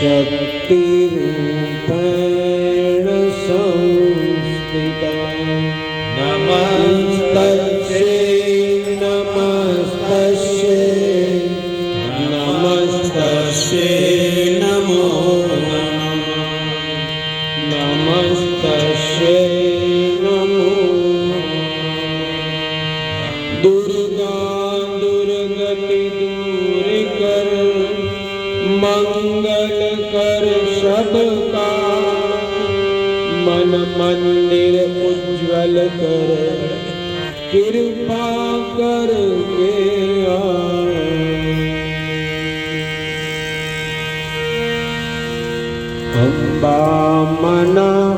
शक्तिरूपेण કૃપા કરકે અંબા મના